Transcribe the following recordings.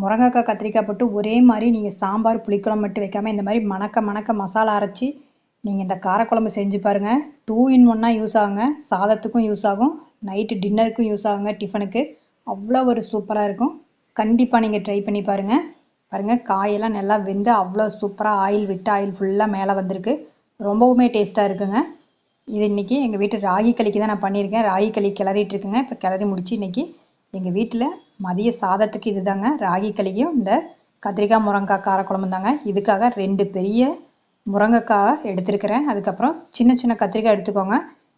முருங்கைக்காய் கத்திரிக்காய் போட்டு ஒரே மாதிரி நீங்கள் சாம்பார் புளிக்குழம்பு மட்டும் வைக்காமல் இந்த மாதிரி மணக்க மணக்க மசாலா அரைச்சி நீங்கள் இந்த காரக்குழம்பு செஞ்சு பாருங்கள் டூ இன் ஒன்னாக யூஸ் ஆகுங்க. சாதத்துக்கும் யூஸ் ஆகும். நைட்டு டின்னருக்கும் யூஸ் ஆகுங்க டிஃபனுக்கு அவ்வளோ ஒரு சூப்பராக இருக்கும். கண்டிப்பாக நீங்கள் ட்ரை பண்ணி பாருங்கள் பாருங்கள் காயெல்லாம் நல்லா வெந்து அவ்வளோ சூப்பராக ஆயில் விட்டு ஆயில் ஃபுல்லாக மேலே வந்திருக்கு. ரொம்பவுமே டேஸ்ட்டாக இருக்குங்க. இது இன்றைக்கி எங்கள் வீட்டு ராகி களிக்கு தான் நான் பண்ணியிருக்கேன். ராகி களி கிளறிட்டு இருக்குங்க. இப்போ கிளறி முடிச்சு இன்றைக்கி எங்கள் வீட்டில் மதிய சாதத்துக்கு இது தாங்க ராகி களியும் இந்த கத்திரிக்காய் முருங்கைக்காய் காரக்குழம்பு தாங்க. இதுக்காக ரெண்டு பெரிய முருங்கைக்காய் எடுத்திருக்கிறேன். அதுக்கப்புறம் சின்ன சின்ன கத்திரிக்காய் எடுத்துக்கோங்க.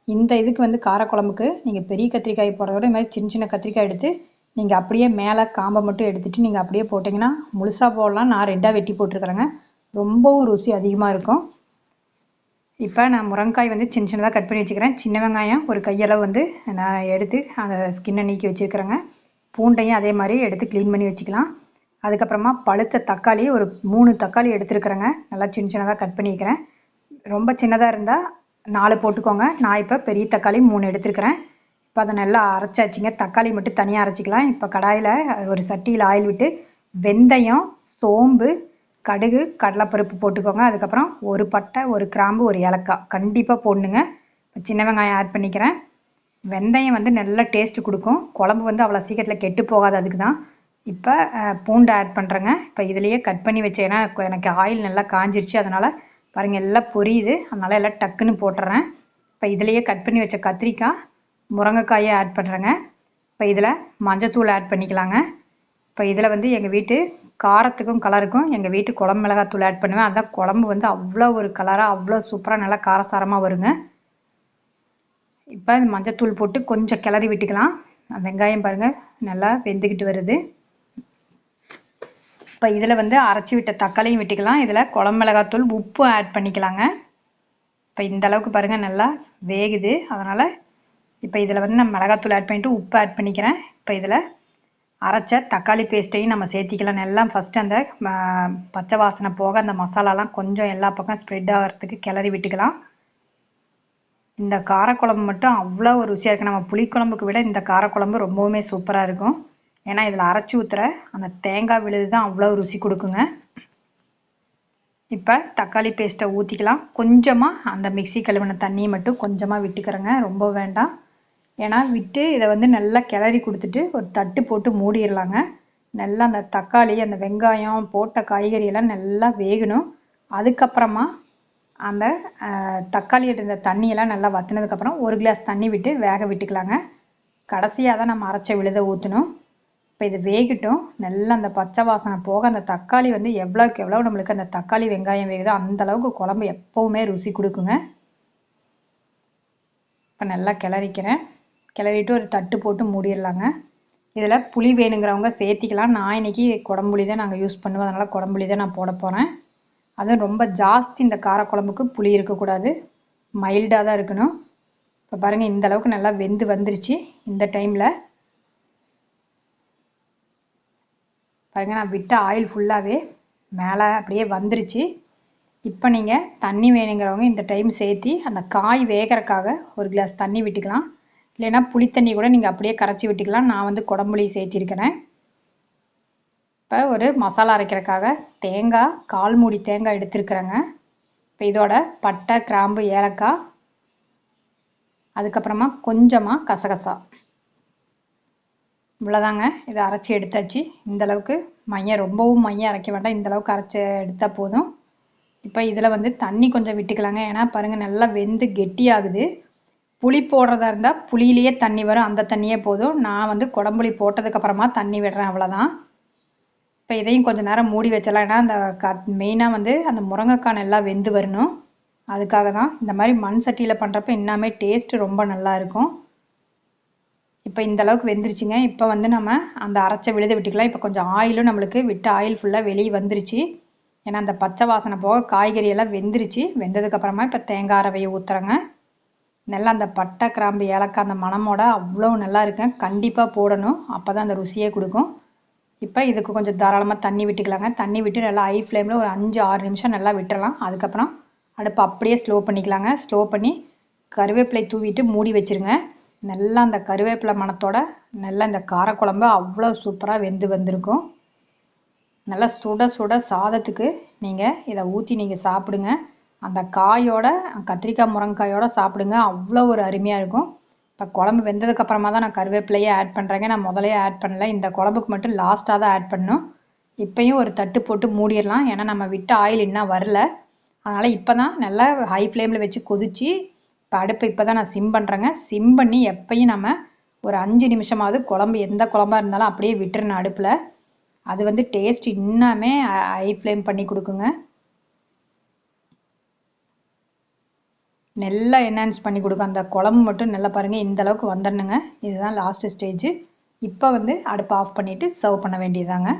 இந்த இதுக்கு வந்து காரக்குழம்புக்கு நீங்கள் பெரிய கத்திரிக்காய் போடுறத விட இது மாதிரி சின்ன சின்ன கத்திரிக்காய் எடுத்து நீங்கள் அப்படியே மேலே காம்பை மட்டும் எடுத்துட்டு நீங்கள் அப்படியே போட்டிங்கன்னா முழுசாக போடலாம். நான் ரெண்டாக வெட்டி போட்டிருக்கிறேங்க. ரொம்பவும் ருசி அதிகமாக இருக்கும். இப்போ நான் முருங்காய் வந்து சின்ன சின்னதாக கட் பண்ணி வச்சுக்கிறேன். சின்ன வெங்காயம் ஒரு கையளவு வந்து நான் எடுத்து அந்த ஸ்கின்னை நீக்கி வச்சுருக்கிறேங்க. பூண்டையும் அதே மாதிரி எடுத்து க்ளீன் பண்ணி வச்சுக்கலாம். அதுக்கப்புறமா பழுத்த தக்காளி ஒரு மூணு தக்காளி எடுத்துருக்குறேங்க. நல்லா சின்ன சின்னதாக கட் பண்ணிக்கிறேன் ரொம்ப சின்னதாக இருந்தால் நாலு போட்டுக்கோங்க. நான் இப்போ பெரிய தக்காளி மூணு எடுத்துருக்கிறேன். இப்போ அதை நல்லா அரைச்சாச்சுங்க. தக்காளி மட்டும் தனியாக அரைச்சிக்கலாம். இப்போ கடாயில் ஒரு சட்டியில் ஆயில் விட்டு வெந்தயம் சோம்பு கடுகு கடலைப்பருப்பு போட்டுக்கோங்க. அதுக்கப்புறம் ஒரு பட்டை ஒரு கிராம்பு ஒரு ஏலக்காய். கண்டிப்பாக போடணுங்க. சின்ன வெங்காயம் ஆட் பண்ணிக்கிறேன். வெந்தயம் வந்து நல்லா டேஸ்ட்டு கொடுக்கும். குழம்பு வந்து அவ்வளோ சீக்கிரத்தில் கெட்டு போகாது அதுக்கு தான் இப்போ பூண்டு ஆட் பண்ணுறேங்க இப்போ இதுலேயே கட் பண்ணி வச்சேன்னா எனக்கு ஆயில் நல்லா காஞ்சிருச்சு. அதனால் பாருங்கள் எல்லாம் பொரியுது. அதனால் எல்லாம் டக்குன்னு போட்டுறேன். இப்போ இதுலேயே கட் பண்ணி வச்ச கத்திரிக்காய் முருங்கைக்காயை ஆட் பண்ணுறேங்க இப்போ இதில் மஞ்சத்தூள் ஆட் பண்ணிக்கலாங்க. இப்போ இதில் வந்து எங்கள் வீட்டு காரத்துக்கும் கலருக்கும் எங்கள் வீட்டு குழம்பு மிளகாத்தூள் ஆட் பண்ணுவேன். அதான் குழம்பு வந்து அவ்வளோ ஒரு கலராக அவ்வளோ சூப்பராக நல்லா காரசாரமாக வருங்க. இப்போ மஞ்சத்தூள் போட்டு கொஞ்சம் கிளறி விட்டுக்கலாம். வெங்காயம் பாருங்கள் நல்லா வெந்துக்கிட்டு வருது. இப்போ இதில் வந்து அரைச்சி விட்ட தக்காளியும் விட்டுக்கலாம். இதில் குழம்பு மிளகாத்தூள் உப்பு ஆட் பண்ணிக்கலாங்க. இப்போ இந்த அளவுக்கு பாருங்கள் நல்லா வேகுது. அதனால் இப்போ இதில் வந்து நான் மிளகாத்தூள் ஆட் பண்ணிவிட்டு உப்பு ஆட் பண்ணிக்கிறேன். இப்போ இதில் அரைச்ச தக்காளி பேஸ்ட்டையும் நம்ம சேர்த்திக்கலாம். நல்லா ஃபஸ்ட்டு அந்த பச்சை வாசனை போக அந்த மசாலாலாம் கொஞ்சம் எல்லா பக்கம் ஸ்ப்ரெட் ஆகிறதுக்கு கிளறி விட்டுக்கலாம். இந்த காரக்குழம்பு மட்டும் அவ்வளோ ஒரு ருசியாக இருக்குது நம்ம புளிக்குழம்புக்கு விட இந்த காரக்குழம்பு ரொம்பவுமே சூப்பராக இருக்கும். ஏன்னா இதில் அரைச்சி ஊற்றுற அந்த தேங்காய் விழுது தான் அவ்வளோ ருசி கொடுக்குங்க. இப்போ தக்காளி பேஸ்ட்டை ஊற்றிக்கலாம் கொஞ்சமாக அந்த மிக்சி கழுவின தண்ணியை மட்டும் கொஞ்சமாக விட்டுக்கிறேங்க. ரொம்ப வேண்டாம். ஏன்னா விட்டு இதை வந்து நல்லா கிளறி கொடுத்துட்டு ஒரு தட்டு போட்டு மூடிடலாங்க. நல்லா அந்த தக்காளி அந்த வெங்காயம் போட்ட காய்கறியெல்லாம் நல்லா வேகணும். அதுக்கப்புறமா அந்த தக்காளி இருந்த தண்ணியெல்லாம் நல்லா வத்தினதுக்கப்புறம் ஒரு கிளாஸ் தண்ணி விட்டு வேக விட்டுக்கலாங்க. கடைசியாக தான் நம்ம அரைச்ச விழுத ஊற்றணும் இப்போ இது வேகட்டும். நல்லா அந்த பச்சை வாசனை போக அந்த தக்காளி வந்து எவ்வளோக்கு எவ்வளோ நம்மளுக்கு அந்த தக்காளி வெங்காயம் வேகுதோ அந்த அளவுக்கு குழம்பு எப்போவுமே ருசி கொடுக்குங்க. இப்போ நல்லா கிளறிக்கிறேன். கிளறிட்டு ஒரு தட்டு போட்டு மூடிடலாங்க. இதில் புளி வேணுங்கிறவங்க சேர்த்திக்கலாம். நான் இன்னைக்கு குடம்புளி தான் நாங்கள் யூஸ் பண்ணுவோம். அதனால் குடம்புளி தான் நான் போட போகிறேன் அதுவும் ரொம்ப ஜாஸ்தி இந்த காரக்குழம்புக்கு புளி இருக்கக்கூடாது. மைல்டாக தான் இருக்கணும். இப்போ பாருங்கள் இந்த அளவுக்கு நல்லா வெந்து வந்துருச்சு இந்த டைமில் பாருங்கள் நான் விட்ட ஆயில் ஃபுல்லாகவே மேலே அப்படியே வந்துருச்சு. இப்போ நீங்கள் தண்ணி வேணுங்கிறவங்க இந்த டைம் சேர்த்தி அந்த காய் வேகிறக்காக ஒரு கிளாஸ் தண்ணி விட்டுக்கலாம். இல்லைன்னா புளித்தண்ணி கூட நீங்கள் அப்படியே கரைச்சி விட்டுக்கலாம். நான் வந்து குடம்புளி சேர்த்திருக்கிறேன். இப்போ ஒரு மசாலா அரைக்கிறதுக்காக தேங்காய் கால் மூடி தேங்காய் எடுத்துருக்குறேங்க. இப்போ இதோட பட்டை கிராம்பு ஏலக்காய் அதுக்கப்புறமா கொஞ்சமாக கசகசா. இவ்வளோதாங்க இதை அரைச்சி எடுத்தாச்சு. இந்த அளவுக்கு மையம் ரொம்பவும் மையம் அரைக்க வேண்டாம். இந்த அளவுக்கு அரைச்சி எடுத்தால் போதும். இப்போ இதில் வந்து தண்ணி கொஞ்சம் விட்டுக்கலாங்க. ஏன்னா பாருங்கள் நல்லா வெந்து கெட்டியாகுது. புளி போடுறதா இருந்தால் புளியிலேயே தண்ணி வரும். அந்த தண்ணியே போதும். நான் வந்து குடம்புளி போட்டதுக்கப்புறமா தண்ணி விடுறேன் அவ்வளோதான் இப்போ இதையும் கொஞ்சம் நேரம் மூடி வச்சலாம். ஏன்னா அந்த க மெயினாக வந்து அந்த முருங்கைக்காய் நல்லா வெந்து வரணும். அதுக்காக தான் இந்த மாதிரி மண் சட்டியில் பண்ணுறப்ப இன்னமே டேஸ்ட் ரொம்ப நல்லா இருக்கும். இப்போ இந்த அளவுக்கு வெந்துருச்சுங்க. இப்போ வந்து நம்ம அந்த அரைச்ச விழுத விட்டுக்கலாம். இப்போ கொஞ்சம் ஆயிலும் நம்மளுக்கு விட்டு ஆயில் ஃபுல்லாக வெளியே வந்துருச்சு. ஏன்னா அந்த பச்சை வாசனை போக காய்கறி எல்லாம் வெந்துருச்சு வெந்ததுக்கப்புறமா இப்போ தேங்காய் அரவையை ஊற்றுறேங்க நல்லா அந்த பட்டை கிராம்பு ஏலக்காய் அந்த மணமோட அவ்வளோ நல்லா இருக்கேன் கண்டிப்பாக போடணும். அப்போ தான் அந்த ருசியே கொடுக்கும். இப்போ இதுக்கு கொஞ்சம் தாராளமாக தண்ணி விட்டுக்கலாங்க. தண்ணி விட்டு நல்லா ஹை ஃப்ளேமில் ஒரு அஞ்சு ஆறு நிமிஷம் நல்லா விட்டுறலாம். அதுக்கப்புறம் அடுப்பு அப்படியே ஸ்லோ பண்ணிக்கலாங்க. ஸ்லோ பண்ணி கருவேப்பிலை தூவிட்டு மூடி வச்சிருங்க. நல்லா அந்த கருவேப்பிலை மணத்தோட நல்லா இந்த காரக்குழம்பு அவ்வளோ சூப்பராக வெந்து வந்திருக்கும். நல்லா சுட சுட சாதத்துக்கு நீங்கள் இதை ஊற்றி நீங்கள் சாப்பிடுங்க. அந்த காயோட கத்திரிக்காய் முருங்கைக்காயோட சாப்பிடுங்க. அவ்வளோ ஒரு அருமையாக இருக்கும். இப்போ குழம்பு வெந்ததுக்கு அப்புறமா தான் நான் கருவேப்பிலையே ஆட் பண்ணுறேங்க நான் முதலே ஆட் பண்ணல. இந்த குழம்புக்கு மட்டும் லாஸ்ட்டாக தான் ஆட் பண்ணும் இப்பையும் ஒரு தட்டு போட்டு மூடிடலாம். ஏன்னா நம்ம விட்ட ஆயில் இன்னும் வரல. அதனால் இப்போ தான் நல்லா ஹை ஃப்ளேமில் வச்சு கொதிச்சு இப்போ அடுப்பை இப்போ தான் நான் சிம் பண்ணுறேங்க சிம் பண்ணி எப்பயும் நம்ம ஒரு அஞ்சு நிமிஷமாவது குழம்பு எந்த குழம்பா இருந்தாலும் அப்படியே விட்டுறணும் அடுப்பில். அது வந்து டேஸ்ட் இன்னுமே ஹை ஃப்ளேம் பண்ணி கொடுக்குங்க. நல்லா என்ஹான்ஸ் பண்ணி கொடுக்கும். அந்த குழம்பு மட்டும் நல்லா பாருங்கள் இந்த அளவுக்கு வந்துடணுங்க இதுதான் லாஸ்ட் ஸ்டேஜ் இப்போ வந்து அடுப்பை ஆஃப் பண்ணிவிட்டு சர்வ் பண்ண வேண்டியதாங்க